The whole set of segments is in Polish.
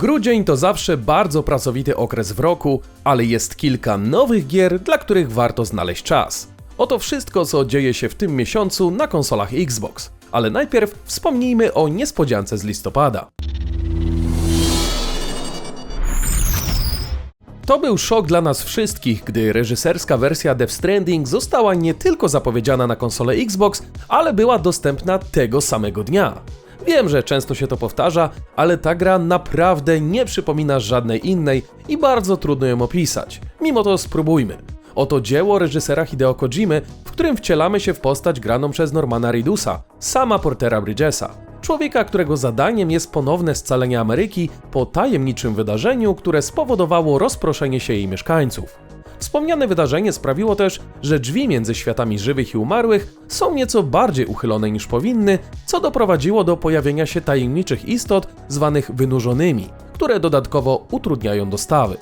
Grudzień to zawsze bardzo pracowity okres w roku, ale jest kilka nowych gier, dla których warto znaleźć czas. Oto wszystko, co dzieje się w tym miesiącu na konsolach Xbox. Ale najpierw wspomnijmy o niespodziance z listopada. To był szok dla nas wszystkich, gdy reżyserska wersja Death Stranding została nie tylko zapowiedziana na konsolę Xbox, ale była dostępna tego samego dnia. Wiem, że często się to powtarza, ale ta gra naprawdę nie przypomina żadnej innej i bardzo trudno ją opisać. Mimo to spróbujmy. Oto dzieło reżysera Hideo Kojimy, w którym wcielamy się w postać graną przez Normana Reedusa, sama Portera Bridgesa. Człowieka, którego zadaniem jest ponowne scalenie Ameryki po tajemniczym wydarzeniu, które spowodowało rozproszenie się jej mieszkańców. Wspomniane wydarzenie sprawiło też, że drzwi między światami żywych i umarłych są nieco bardziej uchylone niż powinny, co doprowadziło do pojawienia się tajemniczych istot zwanych wynurzonymi, które dodatkowo utrudniają dostawy.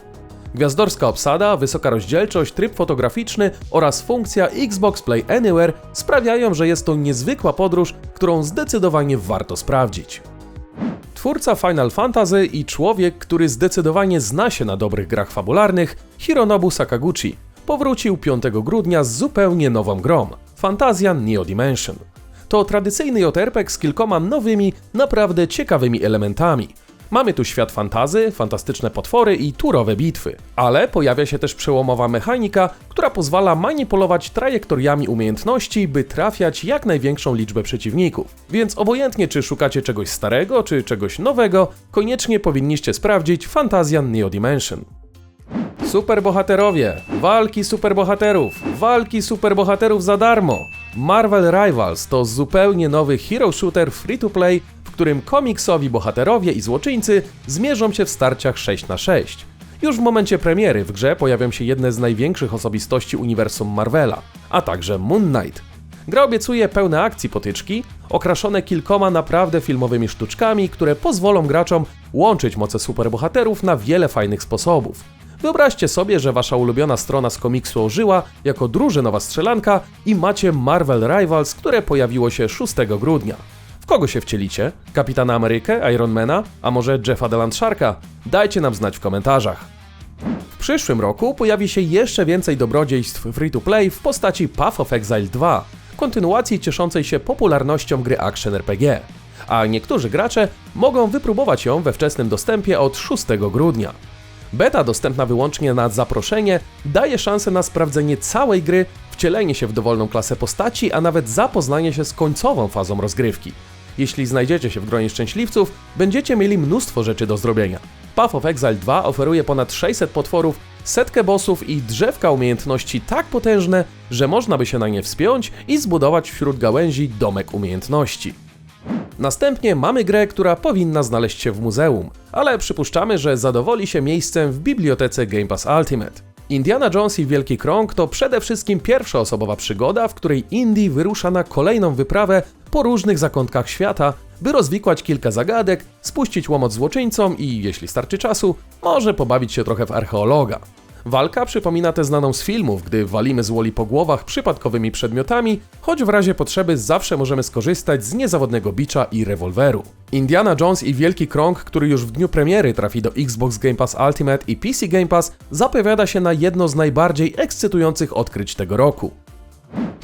Gwiazdorska obsada, wysoka rozdzielczość, tryb fotograficzny oraz funkcja Xbox Play Anywhere sprawiają, że jest to niezwykła podróż, którą zdecydowanie warto sprawdzić. Twórca Final Fantasy i człowiek, który zdecydowanie zna się na dobrych grach fabularnych, Hironobu Sakaguchi, powrócił 5 grudnia z zupełnie nową grą Fantazjan Neo Dimension. To tradycyjny JRPG z kilkoma nowymi, naprawdę ciekawymi elementami, Mamy tu świat fantazy, fantastyczne potwory i turowe bitwy. Ale pojawia się też przełomowa mechanika, która pozwala manipulować trajektoriami umiejętności, by trafiać jak największą liczbę przeciwników. Więc obojętnie czy szukacie czegoś starego, czy czegoś nowego, koniecznie powinniście sprawdzić Fantazjan Neo Dimension. Superbohaterowie, walki superbohaterów, walki superbohaterów za darmo. Marvel Rivals to zupełnie nowy hero shooter free to play którym komiksowi bohaterowie i złoczyńcy zmierzą się w starciach 6 na 6. Już w momencie premiery w grze pojawią się jedne z największych osobistości uniwersum Marvela, a także Moon Knight. Gra obiecuje pełne akcji potyczki, okraszone kilkoma naprawdę filmowymi sztuczkami, które pozwolą graczom łączyć moce superbohaterów na wiele fajnych sposobów. Wyobraźcie sobie, że wasza ulubiona strona z komiksu ożyła jako drużynowa strzelanka i macie Marvel Rivals, które pojawiło się 6 grudnia kogo się wcielicie? Kapitana Amerykę, Ironmana, a może Jeffa Delandsharka? Dajcie nam znać w komentarzach. W przyszłym roku pojawi się jeszcze więcej dobrodziejstw free-to-play w postaci Path of Exile 2, kontynuacji cieszącej się popularnością gry Action RPG, a niektórzy gracze mogą wypróbować ją we wczesnym dostępie od 6 grudnia. Beta dostępna wyłącznie na zaproszenie daje szansę na sprawdzenie całej gry, wcielenie się w dowolną klasę postaci, a nawet zapoznanie się z końcową fazą rozgrywki. Jeśli znajdziecie się w gronie szczęśliwców, będziecie mieli mnóstwo rzeczy do zrobienia. Path of Exile 2 oferuje ponad 600 potworów, setkę bossów i drzewka umiejętności tak potężne, że można by się na nie wspiąć i zbudować wśród gałęzi domek umiejętności. Następnie mamy grę, która powinna znaleźć się w muzeum, ale przypuszczamy, że zadowoli się miejscem w bibliotece Game Pass Ultimate. Indiana Jones i Wielki Krąg to przede wszystkim pierwszoosobowa przygoda, w której Indy wyrusza na kolejną wyprawę po różnych zakątkach świata, by rozwikłać kilka zagadek, spuścić łomot złoczyńcom i, jeśli starczy czasu, może pobawić się trochę w archeologa. Walka przypomina tę znaną z filmów, gdy walimy z łoli po głowach przypadkowymi przedmiotami, choć w razie potrzeby zawsze możemy skorzystać z niezawodnego bicza i rewolweru. Indiana Jones i Wielki Krąg, który już w dniu premiery trafi do Xbox Game Pass Ultimate i PC Game Pass, zapowiada się na jedno z najbardziej ekscytujących odkryć tego roku.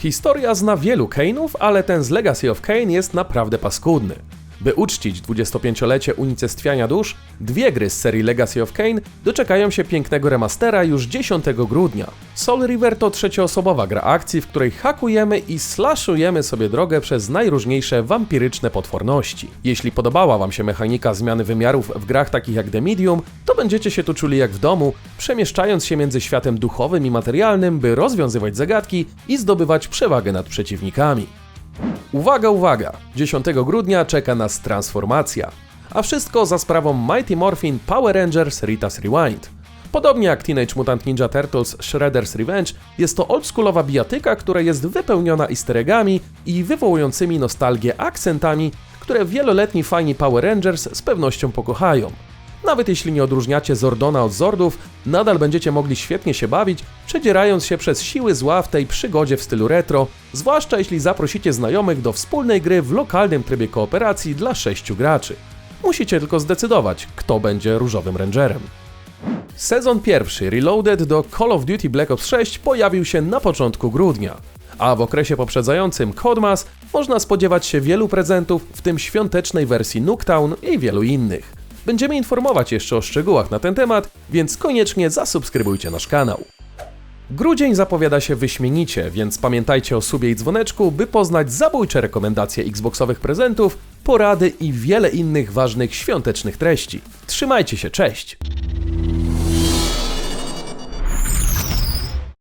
Historia zna wielu Kane'ów, ale ten z Legacy of Kane jest naprawdę paskudny. By uczcić 25-lecie unicestwiania dusz, dwie gry z serii Legacy of Kane doczekają się pięknego remastera już 10 grudnia. Soul River to trzecioosobowa gra akcji, w której hakujemy i slashujemy sobie drogę przez najróżniejsze wampiryczne potworności. Jeśli podobała Wam się mechanika zmiany wymiarów w grach takich jak The Medium, to będziecie się tu czuli jak w domu, przemieszczając się między światem duchowym i materialnym, by rozwiązywać zagadki i zdobywać przewagę nad przeciwnikami. Uwaga, uwaga! 10 grudnia czeka nas transformacja. A wszystko za sprawą Mighty Morphin Power Rangers Rita's Rewind. Podobnie jak Teenage Mutant Ninja Turtles Shredder's Revenge, jest to oldschoolowa bijatyka, która jest wypełniona easter eggami i wywołującymi nostalgię akcentami, które wieloletni fani Power Rangers z pewnością pokochają. Nawet jeśli nie odróżniacie Zordona od Zordów, nadal będziecie mogli świetnie się bawić, przedzierając się przez siły zła w tej przygodzie w stylu retro, zwłaszcza jeśli zaprosicie znajomych do wspólnej gry w lokalnym trybie kooperacji dla sześciu graczy. Musicie tylko zdecydować, kto będzie różowym rangerem. Sezon pierwszy Reloaded do Call of Duty Black Ops 6 pojawił się na początku grudnia, a w okresie poprzedzającym Codmas można spodziewać się wielu prezentów, w tym świątecznej wersji Nuketown i wielu innych. Będziemy informować jeszcze o szczegółach na ten temat, więc koniecznie zasubskrybujcie nasz kanał. Grudzień zapowiada się wyśmienicie, więc pamiętajcie o subie i dzwoneczku, by poznać zabójcze rekomendacje Xboxowych prezentów, porady i wiele innych ważnych świątecznych treści. Trzymajcie się, cześć!